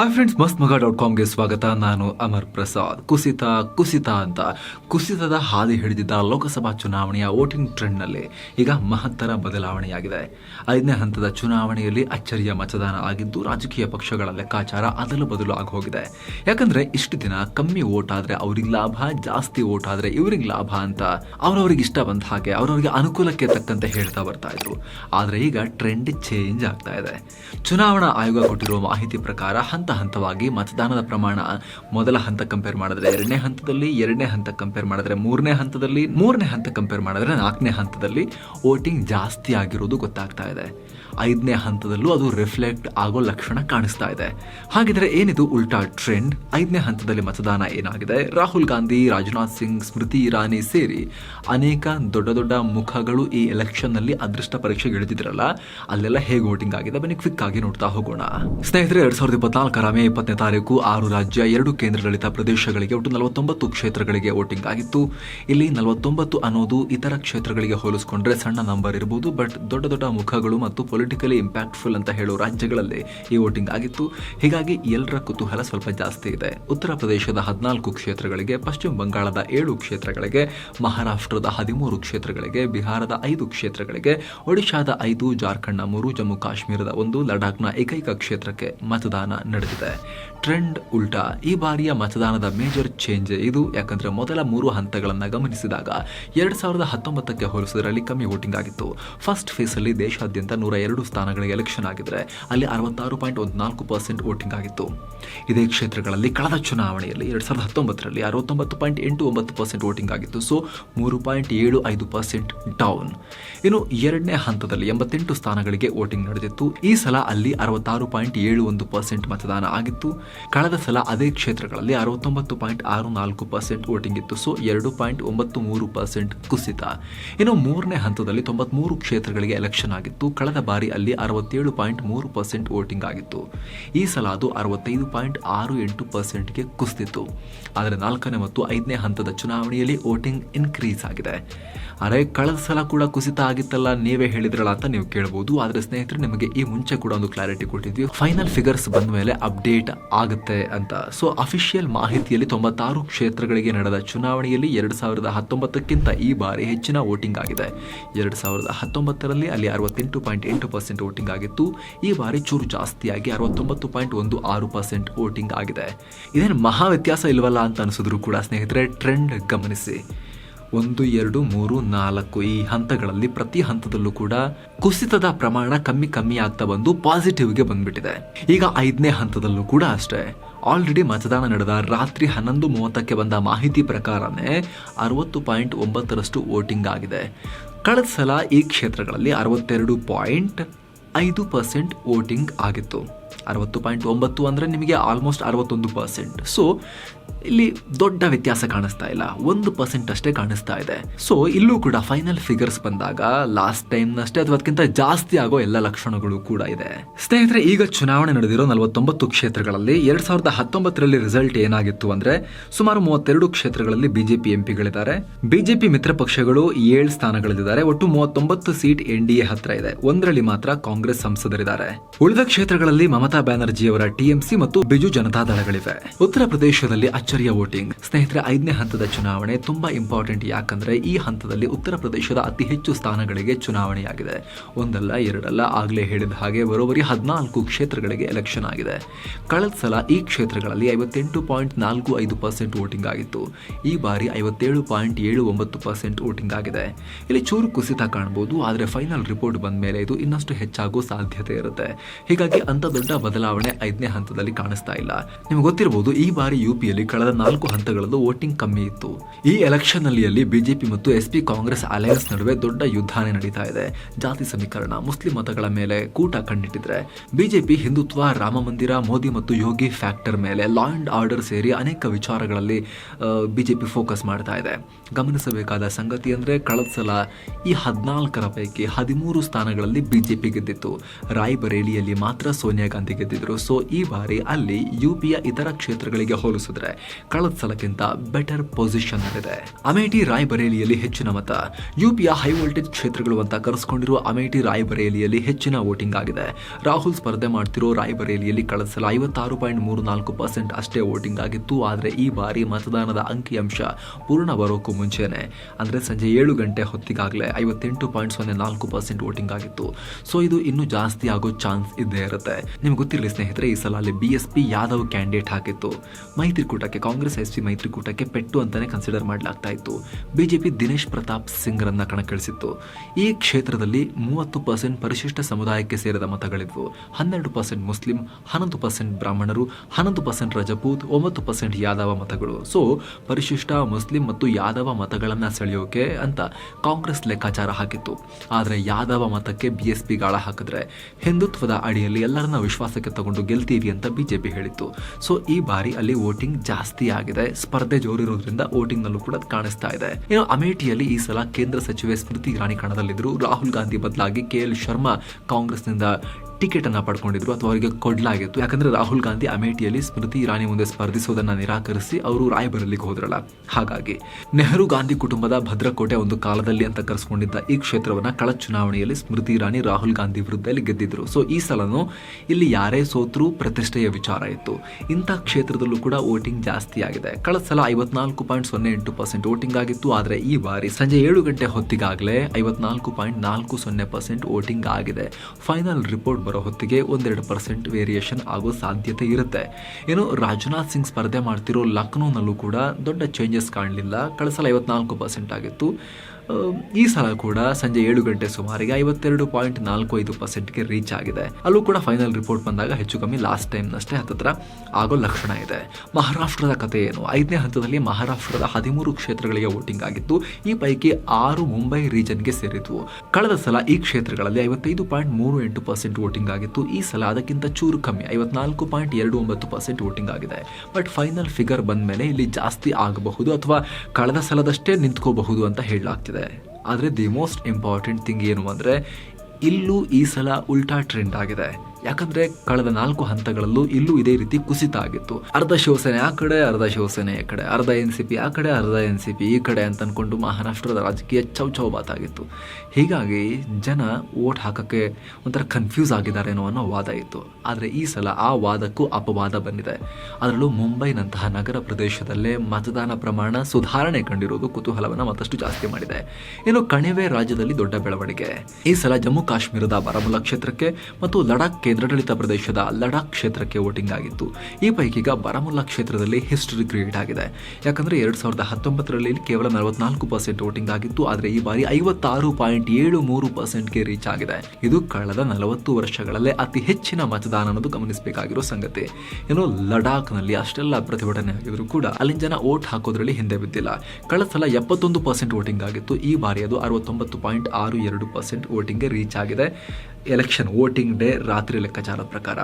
Hi friends ಮಸ್ತ್ ಮಗ dot ಕಾಮ್ಗೆ ಸ್ವಾಗತ. ನಾನು ಅಮರ್ ಪ್ರಸಾದ್. ಕುಸಿತ ಕುಸಿತ ಅಂತ. ಕುಸಿತದ ಹಾದಿ ಹಿಡಿದಿದ್ದ ಲೋಕಸಭಾ ಚುನಾವಣೆಯ ವೋಟಿಂಗ್ ಟ್ರೆಂಡ್ನಲ್ಲಿ ಈಗ ಮಹತ್ತರ ಬದಲಾವಣೆಯಾಗಿದೆ. ಐದನೇ ಹಂತದ ಚುನಾವಣೆಯಲ್ಲಿ ಅಚ್ಚರಿಯ ಮತದಾನ ಆಗಿದ್ದು, ರಾಜಕೀಯ ಪಕ್ಷಗಳ ಲೆಕ್ಕಾಚಾರ ಅದಲು ಬದಲು ಆಗೋಗಿದೆ. ಯಾಕಂದ್ರೆ ಇಷ್ಟು ದಿನ ಕಮ್ಮಿ ವೋಟ್ ಆದ್ರೆ ಅವ್ರಿಗೆ ಲಾಭ, ಜಾಸ್ತಿ ವೋಟ್ ಆದ್ರೆ ಇವ್ರಿಗೆ ಲಾಭ ಅಂತ ಅವ್ರವ್ರಿಗೆ ಇಷ್ಟ ಬಂದ ಹಾಗೆ ಅವ್ರವ್ರಿಗೆ ಅನುಕೂಲಕ್ಕೆ ತಕ್ಕಂತೆ ಹೇಳ್ತಾ ಬರ್ತಾ ಇದ್ರು. ಆದರೆ ಈಗ ಟ್ರೆಂಡ್ ಚೇಂಜ್ ಆಗ್ತಾ ಇದೆ. ಚುನಾವಣಾ ಆಯೋಗ ಕೊಟ್ಟಿರುವ ಮಾಹಿತಿ ಪ್ರಕಾರ, ಹಂತ ಹಂತವಾಗಿ ಮತದಾನದ ಪ್ರಮಾಣ ಮೊದಲ ಹಂತ ಕಂಪೇರ್ ಮಾಡಿದ್ರೆ ಎರಡನೇ ಹಂತದಲ್ಲಿ, ಎರಡನೇ ಹಂತ ಕಂಪೇರ್ ಮಾಡಿದ್ರೆ ಮೂರನೇ ಹಂತದಲ್ಲಿ, ಮೂರನೇ ಹಂತ ಕಂಪೇರ್ ಮಾಡಿದ್ರೆ ನಾಲ್ಕನೇ ಹಂತದಲ್ಲಿ ವೋಟಿಂಗ್ ಜಾಸ್ತಿ ಆಗಿರೋದು ಗೊತ್ತಾಗ್ತಾ ಇದೆ. ಐದನೇ ಹಂತದಲ್ಲೂ ಅದು ರಿಫ್ಲೆಕ್ಟ್ ಆಗೋ ಲಕ್ಷಣ ಕಾಣಿಸ್ತಾ ಇದೆ. ಹಾಗಿದ್ರೆ ಏನಿದು ಉಲ್ಟಾ ಟ್ರೆಂಡ್? ಐದನೇ ಹಂತದಲ್ಲಿ ಮತದಾನ ಏನಾಗಿದೆ? ರಾಹುಲ್ ಗಾಂಧಿ, ರಾಜನಾಥ್ ಸಿಂಗ್, ಸ್ಮೃತಿ ಇರಾನಿ ಸೇರಿ ಅನೇಕ ದೊಡ್ಡ ದೊಡ್ಡ ಮುಖಗಳು ಈ ಎಲೆಕ್ಷನ್ನಲ್ಲಿ ಅದೃಷ್ಟ ಪರೀಕ್ಷೆಗೆ ಇಳಿದಿದ್ರಲ್ಲ, ಅಲ್ಲೆಲ್ಲ ಹೇಗೆ ವೋಟಿಂಗ್ ಆಗಿದೆ? ಬನ್ನಿ ಕ್ವಿಕ್ ಆಗಿ ನೋಡ್ತಾ ಹೋಗೋಣ. ಸ್ನೇಹಿತರೆ, ಎರಡ್ ಸಾವಿರದ ಇಪ್ಪತ್ನಾಲ್ಕರ ಮೇ ಇಪ್ಪತ್ತನೇ ತಾರೀಕು ಆರು ರಾಜ್ಯ, ಎರಡು ಕೇಂದ್ರಾಡಳಿತ ಪ್ರದೇಶಗಳಿಗೆ ಒಟ್ಟು ನಲವತ್ತೊಂಬತ್ತು ಕ್ಷೇತ್ರಗಳಿಗೆ ವೋಟಿಂಗ್ ಆಗಿತ್ತು. ಇಲ್ಲಿ ನಲವತ್ತೊಂಬತ್ತು ಅನ್ನೋದು ಇತರ ಕ್ಷೇತ್ರಗಳಿಗೆ ಹೋಲಿಸಿಕೊಂಡ್ರೆ ಸಣ್ಣ ನಂಬರ್ ಇರಬಹುದು ಬಟ್ ದೊಡ್ಡ ದೊಡ್ಡ ಮುಖಗಳು ಮತ್ತು ಪೊಲಿಟಿಕಲಿ ಇಂಪ್ಯಾಕ್ಟ್ಫುಲ್ ಅಂತ ಹೇಳೋ ರಾಜ್ಯಗಳಲ್ಲಿ ಈ ವೋಟಿಂಗ್ ಆಗಿತ್ತು. ಹೀಗಾಗಿ ಎಲ್ಲರ ಕುತೂಹಲ ಸ್ವಲ್ಪ ಜಾಸ್ತಿ ಇದೆ. ಉತ್ತರ ಪ್ರದೇಶದ ಹದಿನಾಲ್ಕು ಕ್ಷೇತ್ರಗಳಿಗೆ, ಪಶ್ಚಿಮ ಬಂಗಾಳದ ಏಳು ಕ್ಷೇತ್ರಗಳಿಗೆ, ಮಹಾರಾಷ್ಟ್ರದ ಹದಿಮೂರು ಕ್ಷೇತ್ರಗಳಿಗೆ, ಬಿಹಾರದ ಐದು ಕ್ಷೇತ್ರಗಳಿಗೆ, ಒಡಿಶಾದ ಐದು, ಜಾರ್ಖಂಡ್ನ ಮೂರು, ಜಮ್ಮು ಕಾಶ್ಮೀರದ ಒಂದು, ಲಡಾಖ್ನ ಏಕೈಕ ಕ್ಷೇತ್ರಕ್ಕೆ ಮತದಾನ ನಡೆದಿದೆ. ಟ್ರೆಂಡ್ ಉಲ್ಟಾ. ಈ ಬಾರಿಯ ಮತದಾನದ ಮೇಜರ್ ಚೇಂಜ್ ಇದು. ಯಾಕಂದ್ರೆ ಮೊದಲ ಮೂರು ಹಂತಗಳನ್ನು ಗಮನಿಸಿದಾಗ ಎರಡ್ ಸಾವಿರದ ಹತ್ತೊಂಬತ್ತಕ್ಕೆ ಹೋಲಿಸಿದ್ರಲ್ಲಿ ಕಮ್ಮಿ ವೋಟಿಂಗ್ ಆಗಿತ್ತು. ಫಸ್ಟ್ ಫೇಸ್ ಅಲ್ಲಿ ದೇಶಾದ್ಯಂತ ನೂರ ಎರಡು ಸ್ಥಾನಗಳಿಗೆ ಎಲೆಕ್ಷನ್ ಆಗಿದ್ರೆ ಅಲ್ಲಿ ಅರವತ್ತಾರು ಪಾಯಿಂಟ್ ಒಂದು ನಾಲ್ಕು ಪರ್ಸೆಂಟ್ ವೋಟಿಂಗ್ ಆಗಿತ್ತು. ಇದೇ ಕ್ಷೇತ್ರಗಳಲ್ಲಿ ಕಳೆದ ಚುನಾವಣೆಯಲ್ಲಿ ಎರಡು ಸಾವಿರದ ಹತ್ತೊಂಬತ್ತರಲ್ಲಿ ಅರವತ್ತೊಂಬತ್ತು ಪಾಯಿಂಟ್ ಎಂಟು ಒಂಬತ್ತು ಪರ್ಸೆಂಟ್ ವೋಟಿಂಗ್ ಆಗಿತ್ತು. ಸೊ ಮೂರು ಪಾಯಿಂಟ್ ಏಳು ಐದು ಪರ್ಸೆಂಟ್ ಡೌನ್ ಇನ್ನು ಎರಡನೇ ಹಂತದಲ್ಲಿ ಎಂಬತ್ತೆಂಟು ಸ್ಥಾನಗಳಿಗೆ ವೋಟಿಂಗ್ ನಡೆದಿತ್ತು. ಈ ಸಲ ಅಲ್ಲಿ ಅರವತ್ತಾರು ಪಾಯಿಂಟ್ ಏಳು ಒಂದು ಪರ್ಸೆಂಟ್ ಮತದಾನ ಆಗಿತ್ತು. ಕಳೆದ ಸಲ ಅದೇ ಕ್ಷೇತ್ರಗಳಲ್ಲಿ ಅರವತ್ತೊಂಬತ್ತು ಪಾಯಿಂಟ್ ಆರು ನಾಲ್ಕು ಪರ್ಸೆಂಟ್ ವೋಟಿಂಗ್ ಇತ್ತು. ಸೊ ಎರಡು ಪಾಯಿಂಟ್ ಒಂಬತ್ತು ಮೂರು ಪರ್ಸೆಂಟ್ ಕುಸಿತ. ಇನ್ನು ಮೂರನೇ ಹಂತದಲ್ಲಿ ತೊಂಬತ್ಮೂರು ಕ್ಷೇತ್ರಗಳಿಗೆ ಎಲೆಕ್ಷನ್ ಆಗಿತ್ತು. ಕಳೆದ ಬಾರಿ ಅಲ್ಲಿ ಅರವತ್ತೇಳು ಪಾಯಿಂಟ್ ಮೂರು ಪರ್ಸೆಂಟ್ ವೋಟಿಂಗ್ ಆಗಿತ್ತು. ಈ ಸಲ ಅದು ಅರವತ್ತೈದು ಪಾಯಿಂಟ್ ಆರು ಎಂಟು ಪರ್ಸೆಂಟ್ಗೆ ಕುಸಿದಿತ್ತು ಆದರೆ ನಾಲ್ಕನೇ ಮತ್ತು ಐದನೇ ಹಂತದ ಚುನಾವಣೆಯಲ್ಲಿ ವೋಟಿಂಗ್ ಇನ್ಕ್ರೀಸ್ ಆಗಿದೆ. ಅರೆ, ಕಳೆದ ಸಲ ಕೂಡ ಕುಸಿತ ಆಗಿತ್ತಲ್ಲ, ನೀವೇ ಹೇಳಿದ್ರಲ್ಲ ಅಂತ ನೀವು ಕೇಳಬಹುದು ಆದರೆ ಸ್ನೇಹಿತರೆ, ನಿಮಗೆ ಈ ಮುಂಚೆ ಕೂಡ ಒಂದು ಕ್ಲಾರಿಟಿ ಕೊಟ್ಟಿದ್ವಿ ಫೈನಲ್ ಫಿಗರ್ಸ್ ಬಂದ ಮೇಲೆ ಅಪ್ಡೇಟ್ ಆಗುತ್ತೆ ಅಂತ. ಸೊ, ಅಫಿಷಿಯಲ್ ಮಾಹಿತಿಯಲ್ಲಿ ತೊಂಬತ್ತಾರು ಕ್ಷೇತ್ರಗಳಿಗೆ ನಡೆದ ಚುನಾವಣೆಯಲ್ಲಿ ಎರಡು ಸಾವಿರದ ಹತ್ತೊಂಬತ್ತಕ್ಕಿಂತ ಈ ಬಾರಿ ಹೆಚ್ಚಿನ ವೋಟಿಂಗ್ ಆಗಿದೆ. ಎರಡು ಸಾವಿರದ ಹತ್ತೊಂಬತ್ತರಲ್ಲಿ ಅಲ್ಲಿ ಅರವತ್ತೆಂಟು ಪಾಯಿಂಟ್ ಎಂಟು ಪರ್ಸೆಂಟ್ ವೋಟಿಂಗ್ ಆಗಿತ್ತು. ಈ ಬಾರಿ ಚೂರು ಜಾಸ್ತಿಯಾಗಿ ಅರವತ್ತೊಂಬತ್ತು ಪಾಯಿಂಟ್ ಒಂದು ಆರು ಪರ್ಸೆಂಟ್ ವೋಟಿಂಗ್ ಆಗಿದೆ. ಇದೇನು ಮಹಾ ವ್ಯತ್ಯಾಸ ಇಲ್ವಲ್ಲ ಅಂತ ಅನಿಸಿದ್ರು ಕೂಡ ಸ್ನೇಹಿತರೆ ಟ್ರೆಂಡ್ ಗಮನಿಸಿ. ಒಂದು, ಎರಡು, ಮೂರು, ನಾಲ್ಕು ಈ ಹಂತಗಳಲ್ಲಿ ಪ್ರತಿ ಹಂತದಲ್ಲೂ ಕೂಡ ಕುಸಿತದ ಪ್ರಮಾಣ ಕಮ್ಮಿ ಕಮ್ಮಿ ಆಗ್ತಾ ಬಂದು ಪಾಸಿಟಿವ್ಗೆ ಬಂದ್ಬಿಟ್ಟಿದೆ. ಈಗ ಐದನೇ ಹಂತದಲ್ಲೂ ಕೂಡ ಅಷ್ಟೇ. ಆಲ್ರೆಡಿ ಮತದಾನ ನಡೆದ ರಾತ್ರಿ ಹನ್ನೊಂದು ಮೂವತ್ತಕ್ಕೆ ಬಂದ ಮಾಹಿತಿ ಪ್ರಕಾರನೇ ಅರವತ್ತು ಪಾಯಿಂಟ್ ಒಂಬತ್ತರಷ್ಟು ವೋಟಿಂಗ್ ಆಗಿದೆ. ಕಳೆದ ಸಲ ಈ ಕ್ಷೇತ್ರಗಳಲ್ಲಿ ಅರವತ್ತೆರಡು ಪಾಯಿಂಟ್ ಐದು ಪರ್ಸೆಂಟ್ ವೋಟಿಂಗ್ ಆಗಿತ್ತು. ಅರವತ್ತು ಪಾಯಿಂಟ್ ಒಂಬತ್ತು ಅಂದರೆ ನಿಮಗೆ ಆಲ್ಮೋಸ್ಟ್ ಅರವತ್ತೊಂದು ಪರ್ಸೆಂಟ್ ಸೊ ಇಲ್ಲಿ ದೊಡ್ಡ ವ್ಯತ್ಯಾಸ ಕಾಣಿಸ್ತಾ ಇಲ್ಲ. ಒಂದು ಪರ್ಸೆಂಟ್ ಅಷ್ಟೇ ಕಾಣಿಸ್ತಾ ಇದೆ. ಸೊ ಇಲ್ಲೂ ಕೂಡ ಫೈನಲ್ ಫಿಗರ್ಸ್ ಬಂದಾಗ ಲಾಸ್ಟ್ ಟೈಮ್ನಷ್ಟೇ ಅಥವಾ ಅದಕ್ಕಿಂತ ಜಾಸ್ತಿ ಆಗೋ ಎಲ್ಲ ಲಕ್ಷಣಗಳು ಕೂಡ ಇದೆ. ಸ್ನೇಹಿತರೆ, ಈಗ ಚುನಾವಣೆ ನಡೆದಿರೋ ನಲವತ್ತೊಂಬತ್ತು ಕ್ಷೇತ್ರಗಳಲ್ಲಿ ಎರಡ್ ಸಾವಿರದ ಹತ್ತೊಂಬತ್ತರಲ್ಲಿ ರಿಸಲ್ಟ್ ಏನಾಗಿತ್ತು ಅಂದ್ರೆ ಸುಮಾರು ಮೂವತ್ತೆರಡು ಕ್ಷೇತ್ರಗಳಲ್ಲಿ ಬಿಜೆಪಿ ಎಂಪಿಗಳಿದ್ದಾರೆ ಬಿಜೆಪಿ ಮಿತ್ರ ಪಕ್ಷಗಳು ಏಳು ಸ್ಥಾನಗಳಲ್ಲಿದ್ದಾರೆ ಒಟ್ಟು ಮೂವತ್ತೊಂಬತ್ತು ಸೀಟ್ ಎನ್ ಡಿ ಹತ್ರ ಇದೆ. ಒಂದರಲ್ಲಿ ಮಾತ್ರ ಕಾಂಗ್ರೆಸ್ ಸಂಸದರಿದ್ದಾರೆ. ಉಳಿದ ಕ್ಷೇತ್ರಗಳಲ್ಲಿ ಮಮತಾ ಬ್ಯಾನರ್ಜಿ ಅವರ ಟಿಎಂಸಿ ಮತ್ತು ಬಿಜು ಜನತಾದಳಗಳಿವೆ ಉತ್ತರ ಪ್ರದೇಶದಲ್ಲಿ ಅಚ್ಚರಿಯ ವೋಟಿಂಗ್. ಸ್ನೇಹಿತರೆ, ಐದನೇ ಹಂತದ ಚುನಾವಣೆ ತುಂಬಾ ಇಂಪಾರ್ಟೆಂಟ್. ಯಾಕಂದ್ರೆ ಈ ಹಂತದಲ್ಲಿ ಉತ್ತರ ಪ್ರದೇಶದ ಅತಿ ಹೆಚ್ಚು ಸ್ಥಾನಗಳಿಗೆ ಚುನಾವಣೆಯಾಗಿದೆ. ಒಂದಲ್ಲ, ಎರಡಲ್ಲ ಆಗ್ಲೇ ಹೇಳಿದ ಹಾಗೆ ಬರೋಬ್ಬರಿ ಹದಿನಾಲ್ಕು ಕ್ಷೇತ್ರಗಳಿಗೆ ಎಲೆಕ್ಷನ್ ಆಗಿದೆ. ಕಳೆದ ಸಲ ಈ ಕ್ಷೇತ್ರಗಳಲ್ಲಿ ಐವತ್ತೆಂಟು ಪಾಯಿಂಟ್ ನಾಲ್ಕು ಐದು ಪರ್ಸೆಂಟ್ ವೋಟಿಂಗ್ ಆಗಿತ್ತು. ಈ ಬಾರಿ ಐವತ್ತೇಳು ಪಾಯಿಂಟ್ ಏಳು ಒಂಬತ್ತು ಪರ್ಸೆಂಟ್ ವೋಟಿಂಗ್ ಆಗಿದೆ. ಇಲ್ಲಿ ಚೂರು ಕುಸಿತ ಕಾಣಬಹುದು ಆದರೆ ಫೈನಲ್ ರಿಪೋರ್ಟ್ ಬಂದ ಮೇಲೆ ಇದು ಇನ್ನಷ್ಟು ಹೆಚ್ಚಾಗೋ ಸಾಧ್ಯತೆ ಇರುತ್ತೆ. ಹೀಗಾಗಿ ಅಂತ ಬದಲಾವಣೆ ಐದನೇ ಹಂತದಲ್ಲಿ ಕಾಣಿಸ್ತಾ ಇಲ್ಲ. ನಿಮ್ಗೆ ಗೊತ್ತಿರಬಹುದು ಈ ಬಾರಿ ಯುಪಿಯಲ್ಲಿ ಕಳೆದ ನಾಲ್ಕು ಹಂತಗಳಲ್ಲೂ ವೋಟಿಂಗ್ ಕಮ್ಮಿ ಇತ್ತು. ಈ ಎಲೆಕ್ಷನ್ನಲ್ಲಿ ಬಿಜೆಪಿ ಮತ್ತು ಎಸ್ ಪಿ ಕಾಂಗ್ರೆಸ್ ಅಲಯನ್ಸ್ ನಡುವೆ ದೊಡ್ಡ ಯುದ್ಧಾನೇ ನಡೀತಾ ಇದೆ. ಜಾತಿ ಸಮೀಕರಣ, ಮುಸ್ಲಿಂ ಮತಗಳ ಮೇಲೆ ಕೂಟ ಕಂಡಿಟ್ಟಿದ್ರೆ ಬಿಜೆಪಿ ಹಿಂದುತ್ವ, ರಾಮ ಮಂದಿರ, ಮೋದಿ ಮತ್ತು ಯೋಗಿ ಫ್ಯಾಕ್ಟರ್ ಮೇಲೆ ಲಾ ಅಂಡ್ ಆರ್ಡರ್ ಸೇರಿ ಅನೇಕ ವಿಚಾರಗಳಲ್ಲಿ ಬಿಜೆಪಿ ಫೋಕಸ್ ಮಾಡ್ತಾ ಇದೆ. ಗಮನಿಸಬೇಕಾದ ಸಂಗತಿ ಅಂದ್ರೆ, ಕಳೆದ ಸಲ ಈ ಹದಿನಾಲ್ಕರ ಪೈಕಿ ಹದಿಮೂರು ಸ್ಥಾನಗಳಲ್ಲಿ ಬಿಜೆಪಿ ಗೆದ್ದಿತ್ತು. ರಾಯ್ಬರೇಲಿಯಲ್ಲಿ ಮಾತ್ರ ಸೋನಿಯಾ ಗೆದ್ದಿದ್ರು. ಸೊ ಈ ಬಾರಿ ಅಲ್ಲಿ ಯುಪಿಯ ಇತರ ಕ್ಷೇತ್ರಗಳಿಗೆ ಹೋಲಿಸಿದ್ರೆ ಕಳೆದ ಸಲಕ್ಕಿಂತ ಬೆಟರ್ ಪೊಸಿಷನ್ ಇದೆ ಅಮೇಠಿ ರಾಯ್ಬರೇಲಿಯಲ್ಲಿ ಹೆಚ್ಚಿನ ಮತ. ಯುಪಿಯ ಹೈ ವೋಲ್ಟೇಜ್ ಕ್ಷೇತ್ರಗಳು ಅಂತ ಕರೆಸಿಕೊಂಡಿರುವ ಅಮೇಠಿ ರಾಯ್ಬರೇಲಿಯಲ್ಲಿ ಹೆಚ್ಚಿನ ವೋಟಿಂಗ್ ಆಗಿದೆ. ರಾಹುಲ್ ಸ್ಪರ್ಧೆ ಮಾಡ್ತಿರೋ ರಾಯ್ಬರೇಲಿಯಲ್ಲಿ ಕಳೆದ ಸಲ ಐವತ್ತಾರು ಪಾಯಿಂಟ್ ಮೂರು ನಾಲ್ಕು ಪರ್ಸೆಂಟ್ ಅಷ್ಟೇ ವೋಟಿಂಗ್ ಆಗಿತ್ತು. ಆದರೆ ಈ ಬಾರಿ ಮತದಾನದ ಅಂಕಿಅಂಶ ಪೂರ್ಣ ಬರೋಕ್ಕೂ ಮುಂಚೆನೆ. ಅಂದರೆ ಸಂಜೆ ಏಳು ಗಂಟೆ ಹೊತ್ತಿಗಾಗಲೇ ಐವತ್ತೆಂಟು ಪಾಯಿಂಟ್ ಸೊನ್ನೆ ನಾಲ್ಕು ಪರ್ಸೆಂಟ್ ವೋಟಿಂಗ್ ಆಗಿತ್ತು. ಸೊ ಇದು ಇನ್ನೂ ಜಾಸ್ತಿ ಆಗೋ ಚಾನ್ಸ್ ಇದ್ದೇ ಇರುತ್ತೆ. ನಿಮ್ಗೆ ಗೊತ್ತಿರಲಿ ಸ್ನೇಹಿತರೆ, ಈ ಸಲ ಅಲ್ಲಿ B S P Yadav candidate ಹಾಕಿತ್ತು. ಮೈತ್ರಿಕೂಟಕ್ಕೆ, ಕಾಂಗ್ರೆಸ್ ಎಸ್ ಪಿ ಮೈತ್ರಿಕೂಟಕ್ಕೆ ಪೆಟ್ಟು ಅಂತಾನೆ ಕನ್ಸಿಡರ್ ಮಾಡಲಾಗ್ತಾ ಇತ್ತು. ಬಿಜೆಪಿ ದಿನೇಶ್ ಪ್ರತಾಪ್ ಸಿಂಗ್ರನ್ನ ಕಣಕ್ಕಿಳಿಸಿತ್ತು. ಈ ಕ್ಷೇತ್ರದಲ್ಲಿ ಮೂವತ್ತು ಪರ್ಸೆಂಟ್ ಪರಿಶಿಷ್ಟ ಸಮುದಾಯಕ್ಕೆ ಸೇರಿದ ಮತಗಳಿದ್ವು. ಹನ್ನೆರಡು ಪರ್ಸೆಂಟ್ ಮುಸ್ಲಿಂ, ಹನ್ನೊಂದು ಪರ್ಸೆಂಟ್ ಬ್ರಾಹ್ಮಣರು, ಹನ್ನೊಂದು ಪರ್ಸೆಂಟ್ ರಜಪೂತ್, ಒಂಬತ್ತು ಪರ್ಸೆಂಟ್ ಯಾದವ ಮತಗಳು. ಸೊ ಪರಿಶಿಷ್ಟ ಮುಸ್ಲಿಂ ಮತ್ತು ಯಾದವ ಮತಗಳನ್ನ ಸೆಳೆಯೋಕೆ ಅಂತ ಕಾಂಗ್ರೆಸ್ ಲೆಕ್ಕಾಚಾರ ಹಾಕಿತ್ತು. ಆದರೆ ಯಾದವ ಮತಕ್ಕೆ ಬಿ ಗಾಳ ಹಾಕಿದ್ರೆ, ಹಿಂದುತ್ವದ ಅಡಿಯಲ್ಲಿ ಎಲ್ಲರನ್ನ ವಿಶ್ವಾಸಕ್ಕೆ ತಗೊಂಡು ಗೆಲ್ತೀವಿ ಅಂತ ಬಿಜೆಪಿ ಹೇಳಿತ್ತು. ಸೊ ಈ ಬಾರಿ ಅಲ್ಲಿ ವೋಟಿಂಗ್ ಜಾಸ್ತಿ ಆಗಿದೆ. ಸ್ಪರ್ಧೆ ಜೋರಿರೋದ್ರಿಂದ ವೋಟಿಂಗ್ ನಲ್ಲೂ ಕೂಡ ಕಾಣಿಸ್ತಾ ಇದೆ. ಇನ್ನು ಅಮೇಠಿಯಲ್ಲಿ ಈ ಸಲ ಕೇಂದ್ರ ಸಚಿವೆ ಸ್ಮೃತಿ ಇರಾನಿ ಕಣದಲ್ಲಿದ್ದರು. ರಾಹುಲ್ ಗಾಂಧಿ ಬದಲಾಗಿ ಕೆ ಎಲ್ ಶರ್ಮಾ ಕಾಂಗ್ರೆಸ್ನಿಂದ ಟಿಕೆಟ್ ಅನ್ನ ಪಡ್ಕೊಂಡಿದ್ರು ಅಥವಾ ಅವರಿಗೆ ಕೊಡ್ಲಾಗಿತ್ತು. ಯಾಕಂದ್ರೆ ರಾಹುಲ್ ಗಾಂಧಿ ಅಮೇಠಿಯಲ್ಲಿ ಸ್ಮೃತಿ ಇರಾನಿ ಮುಂದೆ ಸ್ಪರ್ಧಿಸೋದನ್ನ ನಿರಾಕರಿಸಿ ಅವರು ರಾಯ್ಬರಲ್ಲಿಗೆ ಹೋದ್ರಲ್ಲ. ಹಾಗಾಗಿ ನೆಹರು ಗಾಂಧಿ ಕುಟುಂಬದ ಭದ್ರಕೋಟೆ ಒಂದು ಕಾಲದಲ್ಲಿ ಅಂತ ಕರೆಸ್ಕೊಂಡಿದ್ದ ಈ ಕ್ಷೇತ್ರವನ್ನ ಕಳ ಚುನಾವಣೆಯಲ್ಲಿ ಸ್ಮೃತಿ ಇರಾನಿ, ರಾಹುಲ್ ಗಾಂಧಿ ವಿರುದ್ಧದಲ್ಲಿ ಗೆದ್ದಿದ್ರು. ಸೊ ಈ ಸಲನು ಇಲ್ಲಿ ಯಾರೇ ಸೋತ್ರೂ ಪ್ರತಿಷ್ಠೆಯ ವಿಚಾರ ಇತ್ತು. ಇಂಥ ಕ್ಷೇತ್ರದಲ್ಲೂ ಕೂಡ ವೋಟಿಂಗ್ ಜಾಸ್ತಿ ಆಗಿದೆ. ಕಳೆದ ಸಲ ಐವತ್ನಾಲ್ಕು ಪಾಯಿಂಟ್ ಸೊನ್ನೆ ಎಂಟು ಪರ್ಸೆಂಟ್ ವೋಟಿಂಗ್ ಆಗಿತ್ತು. ಆದರೆ ಈ ಬಾರಿ ಸಂಜೆ ಏಳು ಗಂಟೆ ಹೊತ್ತಿಗಾಗಲೇ ಐವತ್ನಾಲ್ಕು ಪಾಯಿಂಟ್ ನಾಲ್ಕು ಸೊನ್ನೆ ಪರ್ಸೆಂಟ್ ವೋಟಿಂಗ್ ಆಗಿದೆ. ಫೈನಲ್ ರಿಪೋರ್ಟ್ ಬರೋ ಹೊತ್ತಿಗೆ ಒಂದೆರಡು ಪರ್ಸೆಂಟ್ ವೇರಿಯೇಷನ್ ಆಗೋ ಸಾಧ್ಯತೆ ಇರುತ್ತೆ. ಏನು ರಾಜನಾಥ್ ಸಿಂಗ್ ಸ್ಪರ್ಧೆ ಮಾಡ್ತಿರೋ ಲಕ್ನೋನಲ್ಲೂ ಕೂಡ ದೊಡ್ಡ ಚೇಂಜಸ್ ಕಾಣಲಿಲ್ಲ. ಕಳಸಲ ಸಲ ಐವತ್ನಾಲ್ಕು ಪರ್ಸೆಂಟ್ ಆಗಿತ್ತು. ಈ ಸಲ ಕೂಡ ಸಂಜೆ ಏಳು ಗಂಟೆ ಸುಮಾರಿಗೆ ಐವತ್ತೆರಡು ಪಾಯಿಂಟ್ ನಾಲ್ಕು ಐದು ಪರ್ಸೆಂಟ್ಗೆ ರೀಚ್ ಆಗಿದೆ. ಅಲ್ಲೂ ಕೂಡ ಫೈನಲ್ ರಿಪೋರ್ಟ್ ಬಂದಾಗ ಹೆಚ್ಚು ಕಮ್ಮಿ ಲಾಸ್ಟ್ ಟೈಮ್ನಷ್ಟೇ ಹತ್ತತ್ರ ಆಗೋ ಲಕ್ಷಣ ಇದೆ. ಮಹಾರಾಷ್ಟ್ರದ ಕಥೆ ಏನು? ಐದನೇ ಹಂತದಲ್ಲಿ ಮಹಾರಾಷ್ಟ್ರದ ಹದಿಮೂರು ಕ್ಷೇತ್ರಗಳಿಗೆ ವೋಟಿಂಗ್ ಆಗಿತ್ತು. ಈ ಪೈಕಿ ಆರು ಮುಂಬೈ ರೀಜನ್ಗೆ ಸೇರಿದ್ವು. ಕಳೆದ ಸಲ ಈ ಕ್ಷೇತ್ರಗಳಲ್ಲಿ ಐವತ್ತೈದು ಪಾಯಿಂಟ್ ಮೂರು ಎಂಟು ಪರ್ಸೆಂಟ್ ವೋಟಿಂಗ್ ಆಗಿತ್ತು. ಈ ಸಲ ಅದಕ್ಕಿಂತ ಚೂರು ಕಮ್ಮಿ, ಐವತ್ನಾಲ್ಕು ಪಾಯಿಂಟ್ ಎರಡು ಒಂಬತ್ತು ಪರ್ಸೆಂಟ್ ವೋಟಿಂಗ್ ಆಗಿದೆ. ಬಟ್ ಫೈನಲ್ ಫಿಗರ್ ಬಂದ ಮೇಲೆ ಇಲ್ಲಿ ಜಾಸ್ತಿ ಆಗಬಹುದು ಅಥವಾ ಕಳೆದ ಸಲದಷ್ಟೇ ನಿಂತ್ಕೋಬಹುದು ಅಂತ ಹೇಳಲಾಗ್ತಿದೆ. ಆದರೆ ದಿ ಮೋಸ್ಟ್ ಇಂಪಾರ್ಟೆಂಟ್ ಥಿಂಗ್ ಏನು ಅಂದರೆ ಇಲ್ಲೂ ಈ ಸಲ ಉಲ್ಟಾ ಟ್ರೆಂಡ್ ಆಗಿದೆ. ಯಾಕಂದ್ರೆ ಕಳೆದ ನಾಲ್ಕು ಹಂತಗಳಲ್ಲೂ ಇಲ್ಲೂ ಇದೇ ರೀತಿ ಕುಸಿತ ಆಗಿತ್ತು. ಅರ್ಧ ಶಿವಸೇನೆ ಆ ಕಡೆ, ಅರ್ಧ ಶಿವಸೇನೆ ಈ ಕಡೆ, ಅರ್ಧ ಎನ್ ಸಿ ಪಿ ಆ ಕಡೆ, ಅರ್ಧ ಎನ್ ಸಿ ಪಿ ಈ ಕಡೆ ಅಂತ ಅನ್ಕೊಂಡು ಮಹಾರಾಷ್ಟ್ರದ ರಾಜಕೀಯ ಚೌ ಚೌಬಾತಾಗಿತ್ತು ಹೀಗಾಗಿ ಜನ ಓಟ್ ಹಾಕಕ್ಕೆ ಒಂಥರ ಕನ್ಫ್ಯೂಸ್ ಆಗಿದ್ದಾರೇನೋ ಅನ್ನೋ ವಾದ ಇತ್ತು. ಆದರೆ ಈ ಸಲ ಆ ವಾದಕ್ಕೂ ಅಪವಾದ ಬಂದಿದೆ. ಅದರಲ್ಲೂ ಮುಂಬೈನಂತಹ ನಗರ ಪ್ರದೇಶದಲ್ಲೇ ಮತದಾನ ಪ್ರಮಾಣ ಸುಧಾರಣೆ ಕಂಡಿರುವುದು ಕುತೂಹಲವನ್ನು ಮತ್ತಷ್ಟು ಜಾಸ್ತಿ ಮಾಡಿದೆ. ಇನ್ನು ಕಣಿವೆ ರಾಜ್ಯದಲ್ಲಿ ದೊಡ್ಡ ಬೆಳವಣಿಗೆ. ಈ ಸಲ ಜಮ್ಮು ಕಾಶ್ಮೀರದ ಬಾರಾಮುಲ್ಲಾ ಕ್ಷೇತ್ರಕ್ಕೆ ಮತ್ತು ಲಡಾಖ್ ಕೇಂದ್ರಾಡಳಿತ ಪ್ರದೇಶದ ಲಡಾಖ್ ಕ್ಷೇತ್ರಕ್ಕೆ ವೋಟಿಂಗ್ ಆಗಿತ್ತು. ಈ ಪೈಕಿಗ ಬಾರಾಮುಲ್ಲಾ ಕ್ಷೇತ್ರದಲ್ಲಿ ಹಿಸ್ಟರಿ ಕ್ರಿಯೇಟ್ ಆಗಿದೆ. ಯಾಕಂದ್ರೆ ಎರಡ್ ಸಾವಿರದ ಹತ್ತೊಂಬತ್ತರಲ್ಲಿ ಕೇವಲ ನಲವತ್ನಾಲ್ಕು ಪರ್ಸೆಂಟ್ ವೋಟಿಂಗ್ ಆಗಿತ್ತು. ಆದರೆ ಈ ಬಾರಿ ಐವತ್ತಾರು ಪಾಯಿಂಟ್ ಏಳು ಮೂರು ಪರ್ಸೆಂಟ್ಗೆ ರೀಚ್ ಆಗಿದೆ. ಇದು ಕಳೆದ ನಲವತ್ತು ವರ್ಷಗಳಲ್ಲೇ ಅತಿ ಹೆಚ್ಚಿನ ಮತದಾನ ಅನ್ನೋದು ಗಮನಿಸಬೇಕಾಗಿರೋ ಸಂಗತಿ. ಇನ್ನು ಲಡಾಖ್ನಲ್ಲಿ ಅಷ್ಟೆಲ್ಲ ಪ್ರತಿಭಟನೆ ಆಗಿದ್ರು ಕೂಡ ಅಲ್ಲಿನ ಜನ ವೋಟ್ ಹಾಕೋದ್ರಲ್ಲಿ ಹಿಂದೆ ಬಿದ್ದಿಲ್ಲ. ಕಳೆದ ಸಲ ಎಪ್ಪತ್ತೊಂದು ಪರ್ಸೆಂಟ್ ವೋಟಿಂಗ್ ಆಗಿತ್ತು. ಈ ಬಾರಿ ಅದು ಅರವತ್ತೊಂಬತ್ತು ಪಾಯಿಂಟ್ ಆರು ಎರಡು ಪರ್ಸೆಂಟ್ ವೋಟಿಂಗ್ಗೆ ರೀಚ್ ಆಗಿದೆ. ಎಲೆಕ್ಷನ್ ವೋಟಿಂಗ್ ಡೇ ರಾತ್ರಿ ಲೆಕ್ಕಾಚಾರದ ಪ್ರಕಾರ.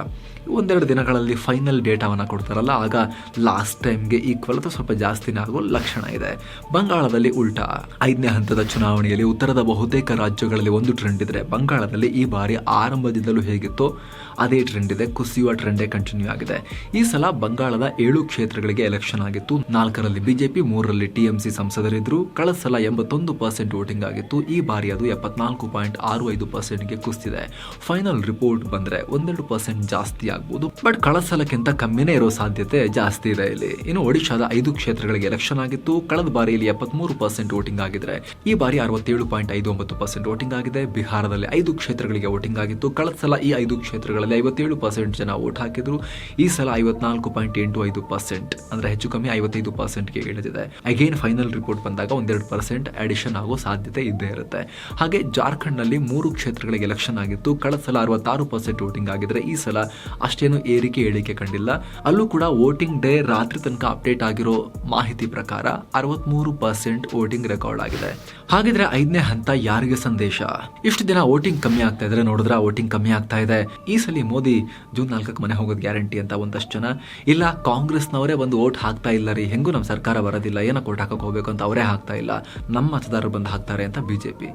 ಒಂದೆರಡು ದಿನಗಳಲ್ಲಿ ಫೈನಲ್ ಡೇಟಾವನ್ನು ಕೊಡ್ತಾರಲ್ಲ, ಆಗ ಲಾಸ್ಟ್ ಟೈಮ್ಗೆ ಈಕ್ವಲ್ ಅಥವಾ ಸ್ವಲ್ಪ ಜಾಸ್ತಿನೇ ಆಗೋ ಲಕ್ಷಣ ಇದೆ. ಬಂಗಾಳದಲ್ಲಿ ಉಲ್ಟಾ. ಐದನೇ ಹಂತದ ಚುನಾವಣೆಯಲ್ಲಿ ಉತ್ತರದ ಬಹುತೇಕ ರಾಜ್ಯಗಳಲ್ಲಿ ಒಂದು ಟ್ರೆಂಡ್ ಇದ್ರೆ, ಬಂಗಾಳದಲ್ಲಿ ಈ ಬಾರಿ ಆರಂಭದಿಂದಲೂ ಹೇಗಿತ್ತು ಅದೇ ಟ್ರೆಂಡ್ ಇದೆ, ಕುಸಿಯುವ ಟ್ರೆಂಡೇ ಕಂಟಿನ್ಯೂ ಆಗಿದೆ. ಈ ಸಲ ಬಂಗಾಳದ ಏಳು ಕ್ಷೇತ್ರಗಳಿಗೆ ಎಲೆಕ್ಷನ್ ಆಗಿತ್ತು. ನಾಲ್ಕರಲ್ಲಿ ಬಿಜೆಪಿ, ಮೂರರಲ್ಲಿ ಟಿಎಂಸಿ ಸಂಸದರಿದ್ದರು ಕಳೆದ ಸಲ ಎಂಬತ್ತೊಂದು ಪರ್ಸೆಂಟ್ ವೋಟಿಂಗ್ ಆಗಿತ್ತು. ಈ ಬಾರಿ ಅದು ಎಪ್ಪತ್ನಾಲ್ಕು ಪಾಯಿಂಟ್ ಆರು ಐದು ಪರ್ಸೆಂಟ್ಗೆ ಕುಸಿದಿದೆ. ಫೈನಲ್ ರಿಪೋರ್ಟ್ ಬಂದ್ರೆ ಒಂದೆರಡು ಪರ್ಸೆಂಟ್ ಜಾಸ್ತಿ ಆಗ್ಬೋದು. ಬಟ್ ಕಳಸಲಕ್ಕಿಂತ ಸಲಕ್ಕಿಂತ ಕಮ್ಮಿನೇ ಇರೋ ಸಾಧ್ಯತೆ ಜಾಸ್ತಿ ಇದೆ ಇಲ್ಲಿ. ಇನ್ನು ಒಡಿಶಾದ ಐದು ಕ್ಷೇತ್ರಗಳಿಗೆ ಎಲೆಕ್ಷನ್ ಆಗಿತ್ತು. ಕಳೆದ ಬಾರಿಯಲ್ಲಿ ಎಪ್ಪತ್ಮೂರು ಪರ್ಸೆಂಟ್ ವೋಟಿಂಗ್ ಆಗಿದ್ರೆ, ಈ ಬಾರಿ ಅರವತ್ತೇಳು ಪಾಯಿಂಟ್ ಐದು ಒಂಬತ್ತು ಪರ್ಸೆಂಟ್ ವೋಟಿಂಗ್ ಆಗಿದೆ. ಬಿಹಾರದಲ್ಲಿ ಐದು ಕ್ಷೇತ್ರಗಳಿಗೆ ವೋಟಿಂಗ್ ಆಗಿತ್ತು. ಕಳೆದ ಸಲ ಈ ಐದು ಕ್ಷೇತ್ರಗಳಲ್ಲಿ ಐವತ್ತೇಳು ಪರ್ಸೆಂಟ್ ಜನ ವೋಟ್ ಹಾಕಿದ್ರು. ಈ ಸಲ ಐವತ್ನಾಲ್ಕು ಪಾಯಿಂಟ್ ಎಂಟು ಐದು ಪರ್ಸೆಂಟ್ ಅಂದ್ರೆ ಹೆಚ್ಚು ಕಮ್ಮಿ ಐವತ್ತೈದು ಪರ್ಸೆಂಟ್ಗೆ ಇಳಿದಿದೆ. ಅಗೇನ್ ಫೈನಲ್ ರಿಪೋರ್ಟ್ ಬಂದಾಗ ಒಂದೆರಡು ಪರ್ಸೆಂಟ್ ಅಡಿಷನ್ ಆಗೋ ಸಾಧ್ಯತೆ ಇದ್ದೇ ಇರುತ್ತೆ. ಹಾಗೆ ಜಾರ್ಖಂಡ್ನಲ್ಲಿ ಮೂರು ಕ್ಷೇತ್ರಗಳಿಗೆ ಎಲೆಕ್ಷನ್ ಆಗಿತ್ತು. ಕಳೆದ ಸಲ ಅರವತ್ತಾರು ಪರ್ಸೆಂಟ್ ವೋಟಿಂಗ್ ಆಗಿದ್ರೆ ಈ ಸಲ ಅಷ್ಟೇನು ಏರಿಕೆ, ಏಳಿಕೆ ಕಂಡಿಲ್ಲ. ಅಲ್ಲೂ ಕೂಡ ವೋಟಿಂಗ್ ಡೇ ರಾತ್ರಿ ತನಕ ಅಪ್ಡೇಟ್ ಆಗಿರೋ ಮಾಹಿತಿ ಪ್ರಕಾರ ಅರವತ್ಮೂರು ಪರ್ಸೆಂಟ್ ವೋಟಿಂಗ್ ರೆಕಾರ್ಡ್ ಆಗಿದೆ. ಹಾಗಿದ್ರೆ ಐದನೇ ಹಂತ ಯಾರಿಗೆ ಸಂದೇಶ? ಇಷ್ಟು ದಿನ ವೋಟಿಂಗ್ ಕಮ್ಮಿ ಆಗ್ತಾ ಇದ್ರೆ ನೋಡಿದ್ರೆ ವೋಟಿಂಗ್ ಕಮ್ಮಿ ಆಗ್ತಾ ಇದೆ. ಈ ಸಲ ಮೋದಿ ಜೂನ್ ನಾಲ್ಕಕ್ಕೆ ಮನೆ ಹೋಗೋದು ಗ್ಯಾರಂಟಿ ಅಂತ ಒಂದಷ್ಟು ಜನ. ಇಲ್ಲ, ಕಾಂಗ್ರೆಸ್ನವರೇ ಒಂದು ವೋಟ್ ಹಾಕ್ತಾ ಇಲ್ಲ ರೀ. ಹೆಂಗೂ ನಮ್ಮ ಸರ್ಕಾರ ಬರೋದಿಲ್ಲ. ಏನೋ ಕೋಟ್ ಹಾಕಕ್ಕೆ ಹೋಗ್ಬೇಕು ಅಂತ ಅವರೇ ಹಾಕ್ತಾ ಇಲ್ಲ. ನಮ್ಮ ಮತದಾರರು ಬಂದು ಹಾಕ್ತಾರೆ ಅಂತ ಬಿಜೆಪಿ.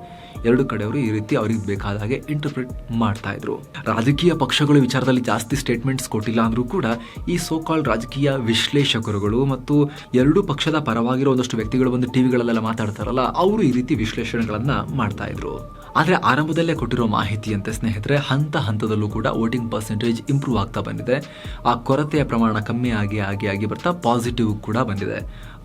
ಎರಡು ಕಡೆಯವರು ಈ ರೀತಿ ಅವ್ರಿಗೆ ಬೇಕಾದ ಹಾಗೆ ಇಂಟರ್ಪ್ರಿಟ್ ಮಾಡ್ತಾ ಇದ್ರು ರಾಜಕೀಯ ಪಕ್ಷಗಳ ವಿಚಾರದಲ್ಲಿ ಜಾಸ್ತಿ ಸ್ಟೇಟ್ಮೆಂಟ್ಸ್ ಕೊಟ್ಟಿಲ್ಲ ಅಂದ್ರೂ ಕೂಡ ಈ ಸೋಕಾಲ್ ರಾಜಕೀಯ ವಿಶ್ಲೇಷಕರುಗಳು ಮತ್ತು ಎರಡೂ ಪಕ್ಷದ ಪರವಾಗಿರೋ ಒಂದಷ್ಟು ವ್ಯಕ್ತಿಗಳು ಬಂದು ಟಿವಿಗಳಲ್ಲೆಲ್ಲ ಮಾತಾಡ್ತಾರಲ್ಲ, ಅವರು ಈ ರೀತಿ ವಿಶ್ಲೇಷಣೆಗಳನ್ನ ಮಾಡ್ತಾ ಇದ್ರು ಆದರೆ ಆರಂಭದಲ್ಲೇ ಕೊಟ್ಟಿರೋ ಮಾಹಿತಿಯಂತೆ ಸ್ನೇಹಿತರೆ, ಹಂತ ಹಂತದಲ್ಲೂ ಕೂಡ ವೋಟಿಂಗ್ ಪರ್ಸೆಂಟೇಜ್ ಇಂಪ್ರೂವ್ ಆಗ್ತಾ ಬಂದಿದೆ. ಆ ಕೊರತೆಯ ಪ್ರಮಾಣ ಕಮ್ಮಿ ಆಗಿ ಆಗಿ ಆಗಿ ಬರ್ತಾ ಪಾಸಿಟಿವ್ ಕೂಡ ಬಂದಿದೆ.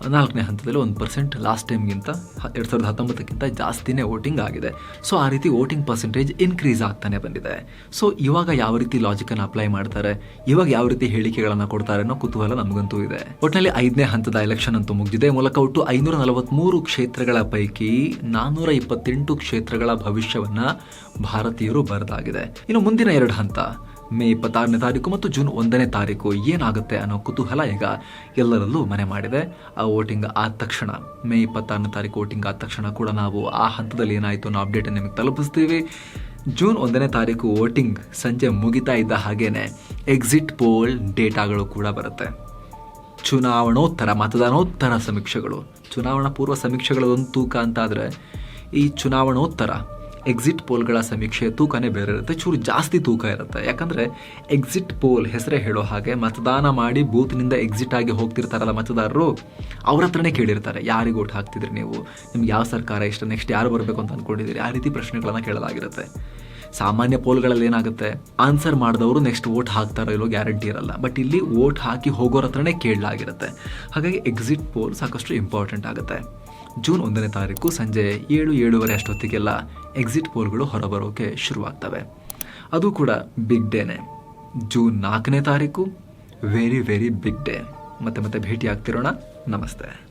ನಾಲ್ಕನೇ ಹಂತದಲ್ಲಿ ಒಂದು ಪರ್ಸೆಂಟ್ ಲಾಸ್ಟ್ ಟೈಮ್ಗಿಂತ ಎರಡು ಸಾವಿರದ ಹತ್ತೊಂಬತ್ತಕ್ಕಿಂತ ಜಾಸ್ತಿನೇ ವೋಟಿಂಗ್ ಆಗಿದೆ. ಸೊ ಆ ರೀತಿ ವೋಟಿಂಗ್ ಪರ್ಸೆಂಟೇಜ್ ಇನ್ಕ್ರೀಸ್ ಆಗ್ತಾನೆ ಬಂದಿದೆ. ಸೊ ಇವಾಗ ಯಾವ ರೀತಿ ಲಾಜಿಕನ್ನು ಅಪ್ಲೈ ಮಾಡ್ತಾರೆ? ಇವಾಗ ಯಾವ ರೀತಿ ಹೇಳಿಕೆಗಳನ್ನು ಕೊಡ್ತಾರೆ ಅನ್ನೋ ಕುತೂಹಲ ನಮಗಂತೂ ಇದೆ. ಒಟ್ಟಿನಲ್ಲಿ ಐದನೇ ಹಂತದ ಎಲೆಕ್ಷನ್ ಅಂತೂ ಮುಗಿದಿದೆ. ಮೂಲಕ ಒಟ್ಟು ಐನೂರ ನಲವತ್ತ್ಮೂರು ಕ್ಷೇತ್ರಗಳ ಪೈಕಿ ನಾನ್ನೂರ ಇಪ್ಪತ್ತೆಂಟು ಕ್ಷೇತ್ರಗಳ ಭವಿಷ್ಯವನ್ನ ಭಾರತೀಯರು ಬರೆದಾಗಿದೆ. ಇನ್ನು ಮುಂದಿನ ಎರಡು ಹಂತ. ಮೇ ಇಪ್ಪತ್ತಾರನೇ ತಾರೀಕು ಮತ್ತು ಜೂನ್ ಒಂದನೇ ತಾರೀಕು ಏನಾಗುತ್ತೆ ಅನ್ನೋ ಕುತೂಹಲ ಈಗ ಎಲ್ಲರಲ್ಲೂ ಮನೆ ಮಾಡಿದೆ. ಆ ವೋಟಿಂಗ್ ಆದ ತಕ್ಷಣ, ಮೇ ಇಪ್ಪತ್ತಾರನೇ ತಾರೀಕು ವೋಟಿಂಗ್ ಆದ ತಕ್ಷಣ ಕೂಡ ನಾವು ಆ ಹಂತದಲ್ಲಿ ಏನಾಯಿತು ಅನ್ನೋ ಅಪ್ಡೇಟ್ ನಿಮಗೆ ತಲುಪಿಸ್ತೀವಿ. ಜೂನ್ ಒಂದನೇ ತಾರೀಕು ವೋಟಿಂಗ್ ಸಂಜೆ ಮುಗಿತಾ ಇದ್ದ ಹಾಗೇನೆ ಎಕ್ಸಿಟ್ ಪೋಲ್ ಡೇಟಾಗಳು ಕೂಡ ಬರುತ್ತೆ. ಚುನಾವಣೋತ್ತರ, ಮತದಾನೋತ್ತರ ಸಮೀಕ್ಷೆಗಳು. ಚುನಾವಣಾ ಪೂರ್ವ ಸಮೀಕ್ಷೆಗಳೊಂದು ತೂಕ ಅಂತಾದರೆ ಈ ಚುನಾವಣೋತ್ತರ ಎಕ್ಸಿಟ್ ಪೋಲ್ಗಳ ಸಮೀಕ್ಷೆಯ ತೂಕನೇ ಬೇರೆ ಇರುತ್ತೆ, ಚೂರು ಜಾಸ್ತಿ ತೂಕ ಇರುತ್ತೆ. ಯಾಕಂದರೆ ಎಕ್ಸಿಟ್ ಪೋಲ್ ಹೆಸರೇ ಹೇಳೋ ಹಾಗೆ ಮತದಾನ ಮಾಡಿ ಬೂತ್ನಿಂದ ಎಕ್ಸಿಟ್ ಆಗಿ ಹೋಗ್ತಿರ್ತಾರಲ್ಲ ಮತದಾರರು, ಅವ್ರ ಹತ್ರನೇ ಕೇಳಿರ್ತಾರೆ, ಯಾರಿಗೆ ಓಟ್ ಹಾಕ್ತಿದ್ರಿ ನೀವು? ನಿಮ್ಗೆ ಯಾವ ಸರ್ಕಾರ ಇಷ್ಟ? ನೆಕ್ಸ್ಟ್ ಯಾರು ಬರಬೇಕು ಅಂತ ಅಂದ್ಕೊಂಡಿದ್ದೀರಿ ಆ ರೀತಿ ಪ್ರಶ್ನೆಗಳನ್ನು ಕೇಳಲಾಗಿರುತ್ತೆ. ಸಾಮಾನ್ಯ ಪೋಲ್ಗಳಲ್ಲಿ ಏನಾಗುತ್ತೆ? ಆನ್ಸರ್ ಮಾಡಿದವರು ನೆಕ್ಸ್ಟ್ ವೋಟ್ ಹಾಕ್ತಾರೋ ಇಲ್ಲೋ ಗ್ಯಾರಂಟಿ ಇರಲ್ಲ. ಬಟ್ ಇಲ್ಲಿ ವೋಟ್ ಹಾಕಿ ಹೋಗೋರ ಹತ್ರನೇ ಕೇಳಲಾಗಿರುತ್ತೆ. ಹಾಗಾಗಿ ಎಕ್ಸಿಟ್ ಪೋಲ್ ಸಾಕಷ್ಟು ಇಂಪಾರ್ಟೆಂಟ್ ಆಗುತ್ತೆ. ಜೂನ್ ಒಂದನೇ ತಾರೀಕು ಸಂಜೆ ಏಳು ಏಳುವರೆ ಅಷ್ಟೊತ್ತಿಗೆಲ್ಲ ಎಕ್ಸಿಟ್ ಪೋಲ್ಗಳು ಹೊರಬರೋಕೆ ಶುರುವಾಗ್ತವೆ. ಅದು ಕೂಡ ಬಿಗ್ ಡೇನೆ ಜೂನ್ ನಾಲ್ಕನೇ ತಾರೀಕು ವೆರಿ ವೆರಿ ಬಿಗ್ ಡೇ ಮತ್ತೆ ಮತ್ತೆ ಭೇಟಿ ಆಗ್ತಿರೋಣ ನಮಸ್ತೆ.